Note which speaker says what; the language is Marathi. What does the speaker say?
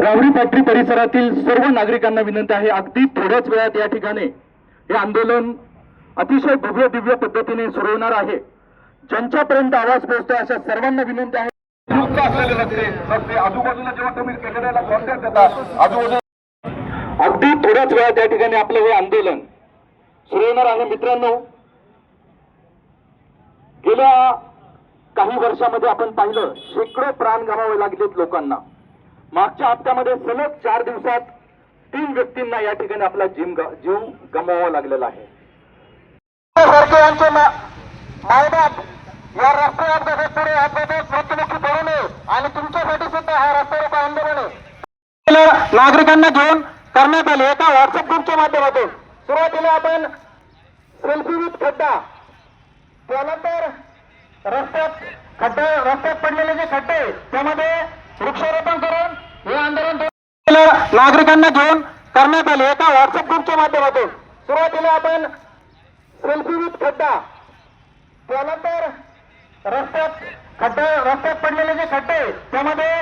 Speaker 1: रावरी फॅक्टरी परिसरातील सर्व नागरिकांना विनंती आहे अगदी थोड्याच वेळात या ठिकाणी हे आंदोलन अतिशय भव्य दिव्य पद्धतीने सुरू होणार आहे. ज्यांच्यापर्यंत आवाज पोहोचतो अशा सर्वांना विनंती आहे.
Speaker 2: आजूबाजूला जेव्हा तुम्ही कॉन्टॅक्ट आजूबाजूला
Speaker 1: अगदी थोड्याच वेळात या ठिकाणी आपलं हे आंदोलन सुरू होणार आहे. मित्रांनो गेल्या काही वर्षामध्ये आपण पाहिलं शेकडो प्राण गमावे लागलेत लोकांना. मागच्या हप्त्यामध्ये सलग चार दिवसात तीन व्यक्तींना या ठिकाणी आपला जीव जीव गमवावा लागलेला आहे.
Speaker 2: या पुढे मृत्युमुखी पडू नये आणि तुमच्यासाठी सुद्धा हा रस्ता रोको आंदोलन आहे. नागरिकांना घेऊन करण्यात आले. एका व्हॉट्सअप ग्रुपच्या माध्यमातून सुरुवातीला आपण सेल्फी विथ खड्डा. त्यानंतर रस्त्यात खड्डे रस्त्यात पडलेले जे खड्डे त्यामध्ये वृक्षारोपण करून हे आंदोलन केलं. नागरिकांना घेऊन करण्यात आले. एका व्हॉट्सअप ग्रुपच्या माध्यमातून सुरुवातीला आपण सेल्फी विथ खड्डा त्यानंतर रस्त्यात खड्डे रस्त्यात पडलेले जे खड्डे त्यामध्ये